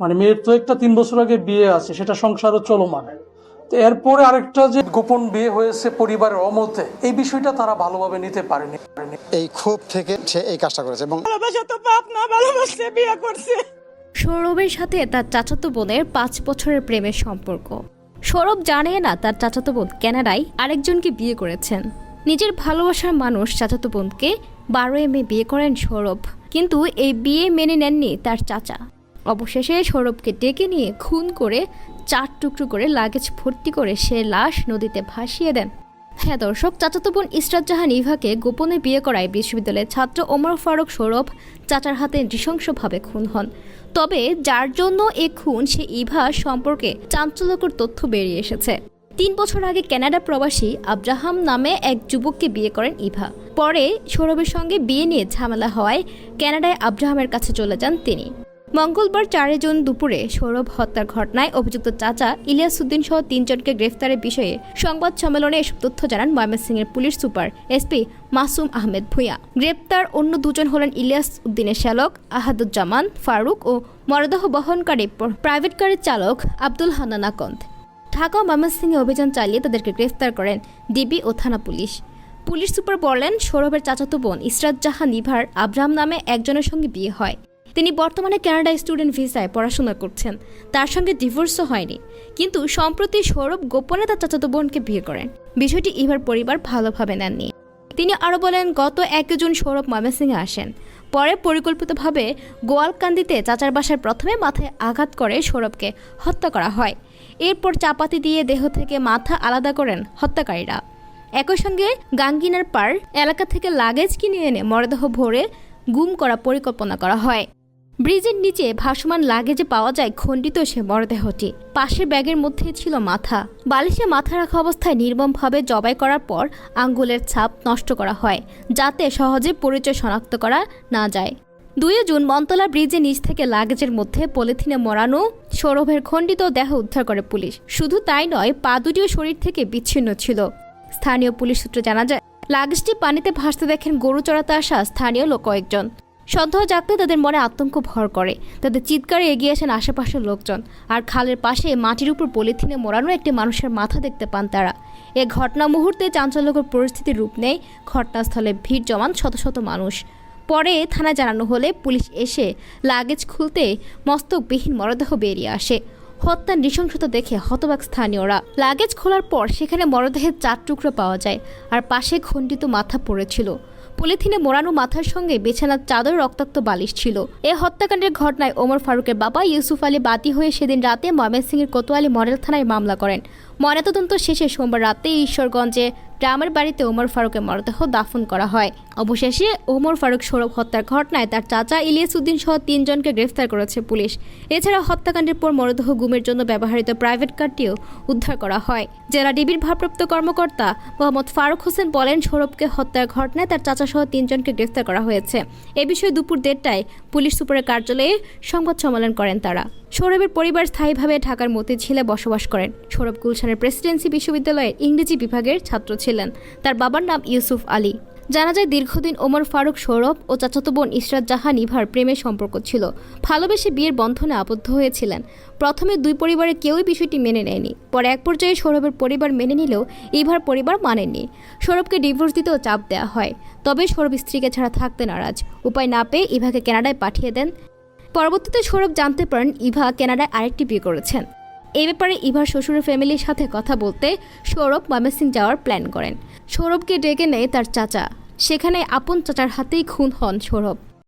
মানে মেয়ের তো একটা তিন বছর আগে বিয়ে আছে সেটা সংসারও চলমান। তো এরপরে আরেকটা যে গোপন বিয়ে হয়েছে পরিবারের অমতে এই বিষয়টা তারা ভালোভাবে নিতে পারেনি। এই ক্ষোভ থেকে সে এই কাজটা করেছে এবং ভালোবাসা তো বাপ না ভালোবাসছে বিয়ে করছে। সৌরভের সাথে তার চাচাতো বোনের পাঁচ বছরের প্রেমের সম্পর্ক। সৌরভ জানে না তার চাচাতো বোন কানাডায় আরেকজনকে বিয়ে করেছেন। নিজের ভালোবাসার মানুষ চাচাতো বোনকে বারোই মে বিয়ে করেন সৌরভ। কিন্তু এই বিয়ে মেনে নেননি তার চাচা। অবশেষে সৌরভকে ডেকে নিয়ে খুন করে চার টুকরো করে লাগেজ ভর্তি করে সে লাশ নদীতে ভাসিয়ে দেন। হ্যাঁ দর্শক, চাচাতো বোন ইসরাত জাহান ইভাকে গোপনে বিয়ে করায় বিশ্ববিদ্যালয়ের ছাত্র ওমর ফারুক সৌরভ চাচার হাতে নৃশংসভাবে খুন হন। তবে যার জন্য এ খুন সে ইভা সম্পর্কে চাঞ্চল্যকর তথ্য বেরিয়ে এসেছে। তিন বছর আগে কানাডা প্রবাসী আব্রাহাম নামে এক যুবককে বিয়ে করেন ইভা। পরে সৌরভের সঙ্গে বিয়ে নিয়ে ঝামেলা হওয়ায় কানাডায় আব্রাহামের কাছে চলে যান তিনি। মঙ্গলবার চারে জুন দুপুরে সৌরভ হত্যার ঘটনায় অভিযুক্ত চাচা ইলিয়াস উদ্দিন সহ তিনজনকে গ্রেফতারের বিষয়ে সংবাদ সম্মেলনে এসব তথ্য জানান ময়মনসিংহের police super SP Masum Ahmed Bhuiyan. গ্রেপ্তার অন্য দুজন হলেন ইলিয়াস উদ্দিনের শ্যালক আহাদুজ্জামান ফারুক ও মরদেহ বহনকারী প্রাইভেট গাড়ির চালক আব্দুল হান্নান আকন্দ। ঢাকা ও ময়মনসিংহে অভিযান চালিয়ে তাদেরকে গ্রেফতার করেন ডিবি ও থানা পুলিশ। পুলিশ সুপার বলেন, সৌরভের চাচাতো বোন ইসরাত জাহান নিভার আব্রাহাম নামে একজনের সঙ্গে বিয়ে হয়। তিনি বর্তমানে কানাডা স্টুডেন্ট ভিসায় পড়াশোনা করছেন। তার সঙ্গে ডিভোর্সও হয়নি। কিন্তু সম্প্রতি সৌরভ গোপনে তার চাচাতো বোনকে বিয়ে করেন। বিষয়টি ইভার পরিবার ভালোভাবে নেননি। তিনি আরও বলেন, গত এক জুন সৌরভ ময়মনসিংহে আসেন। পরে পরিকল্পিতভাবে গোয়ালকান্দিতে চাচার বাসায় প্রথমে মাথায় আঘাত করে সৌরভকে হত্যা করা হয়। এরপর চাপাতি দিয়ে দেহ থেকে মাথা আলাদা করেন হত্যাকারীরা। একই সঙ্গে গাঙ্গিনার পার এলাকা থেকে লাগেজ কিনে এনে মরদেহ ভরে গুম করা পরিকল্পনা করা হয়। ব্রিজের নিচে ভাসমান লাগেজে পাওয়া যায় খণ্ডিত সে মরদেহটি। পাশের ব্যাগের মধ্যে ছিল মাথা। বালিশে মাথা রাখা অবস্থায় নির্মমভাবে জবাই করার পর আঙ্গুলের ছাপ নষ্ট করা হয়, যাতে সহজে পরিচয় শনাক্ত করা না যায়। দুই জুন মন্তলা ব্রিজে নিচ থেকে লাগেজের মধ্যে পলিথিনে মরানো সৌরভের খণ্ডিত দেহ উদ্ধার করে পুলিশ। শুধু তাই নয়, পা দুটিও শরীর থেকে বিচ্ছিন্ন ছিল। স্থানীয় পুলিশ সূত্রে জানা যায়, লাগেজটি পানিতে ভাসতে দেখেন গরু চড়াতে আসা স্থানীয় লোক কয়েকজন। সন্দেহ জাগতে তাদের মনে আতঙ্ক ভর করে। তাদের চিৎকারে এগিয়ে আসেন আশেপাশের লোকজন। আর খালের পাশে মাটির উপর পলিথিনে মোড়ানো একটি মানুষের মাথা দেখতে পান তারা। এ ঘটনা মুহূর্তে চাঞ্চল্যকর পরিস্থিতির রূপ নেয়। ঘটনাস্থলে ভিড় জমান শত শত মানুষ। পরে থানায় জানানো হলে পুলিশ এসে লাগেজ খুলতে মস্তকবিহীন মরদেহ বেরিয়ে আসে। হত্যার নৃশংসতা দেখে হতবাক স্থানীয়রা। লাগেজ খোলার পর সেখানে মরদেহের চার টুকরো পাওয়া যায় আর পাশে খণ্ডিত মাথা পড়েছিল। পলিথিনে মোড়ানো মাথার সঙ্গে বিছানার চাদর রক্তাক্ত বালিশ ছিল। এ হত্যাকাণ্ডের ঘটনায় ওমর ফারুকের বাবা ইউসুফ আলী বাদী হয়ে সেদিন রাতে ময়মনসিংহের কোতোয়ালি মডেল থানায় মামলা করেন। ময়নাতদন্ত শেষে সোমবার রাতে ঈশ্বরগঞ্জে গ্রামের বাড়িতে ওমর ফারুকের মরদেহ দাফন করা হয়। অবশেষে ওমর ফারুক সৌরভ হত্যার ঘটনায় তার চাচা ইলিয়াস উদ্দিন সহ তিনজনকে গ্রেফতার করেছে পুলিশ। এছাড়া হত্যাকাণ্ডের পর মরদেহ গুমের জন্য ব্যবহৃত প্রাইভেট কারটিও উদ্ধার করা হয়। জেলা ডিবির ভারপ্রাপ্ত কর্মকর্তা মোহাম্মদ ফারুক হোসেন বলেন, সৌরভকে হত্যার ঘটনায় তার চাচা সহ তিনজনকে গ্রেফতার করা হয়েছে। এ বিষয়ে দুপুর দেড়টায় পুলিশ সুপারের কার্যালয়ে সংবাদ সম্মেলন করেন তারা। সৌরভের পরিবার স্থায়ীভাবে ঢাকার মতিঝিলে বসবাস করেন। সৌরভ গুলশানের প্রেসিডেন্সি বিশ্ববিদ্যালয়ের ইংরেজি বিভাগের ছাত্র ছিলেন। তার বাবার নাম ইউসুফ আলী। জানা যায়, দীর্ঘদিন ওমর ফারুক সৌরভ ও চাচাতো বোন ইসরাত জাহান ইভার প্রেমের সম্পর্ক ছিল। ভালোবেসে বিয়ের বন্ধনে আবদ্ধ হয়েছিলেন। প্রথমে দুই পরিবারের কেউই বিষয়টি মেনে নেয়নি। পরে এক পর্যায়ে সৌরভের পরিবার মেনে নিলেও ইভার পরিবার মানেননি। সৌরভকে ডিভোর্স দিতেও চাপ দেওয়া হয়। তবে সৌরভ স্ত্রীকে ছাড়া থাকতে নারাজ। উপায় না পেয়ে ইভাকে কানাডায় পাঠিয়ে দেন। পরবর্তীতে সৌরভ জানতে পারেন ইভা কানাডায় আরেকটি বিয়ে করেছেন। এই ব্যাপারে ইভার শ্বশুরের ফ্যামিলির সাথে কথা বলতে সৌরভ ময়মনসিং যাওয়ার প্ল্যান করেন। সৌরভকে ডেকে নেয় তার চাচা। সেখানে আপন চাচার হাতেই খুন হন সৌরভ।